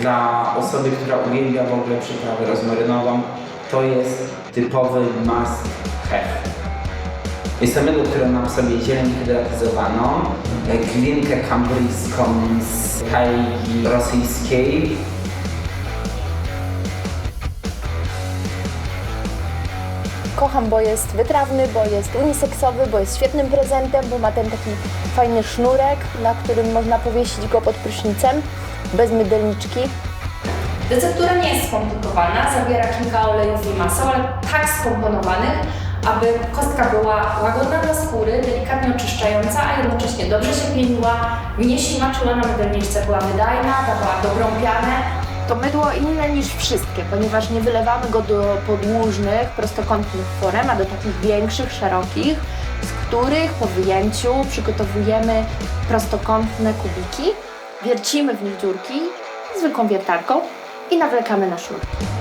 Dla osoby, która uwielbia w ogóle przyprawę rozmarynową, to jest typowy must have. Jest to mydło, które ma w sobie zieleń hydratyzowaną, glinkę kambryjską z tajgi rosyjskiej, Kocham, bo jest wytrawny, bo jest uniseksowy, bo jest świetnym prezentem, bo ma ten taki fajny sznurek, na którym można powiesić go pod prysznicem, bez mydelniczki. Receptura nie jest skomplikowana, zawiera kilka olejów i maseł, ale tak skomponowanych, aby kostka była łagodna dla skóry, delikatnie oczyszczająca, a jednocześnie dobrze się pieniła, nie ślimaczyła na mydelniczce, była wydajna, dawała dobrą pianę. To mydło inne niż wszystkie, ponieważ nie wylewamy go do podłużnych, prostokątnych forem, a do takich większych, szerokich, z których po wyjęciu przygotowujemy prostokątne kubiki, wiercimy w nich dziurki zwykłą wiertarką i nawlekamy na sznurki.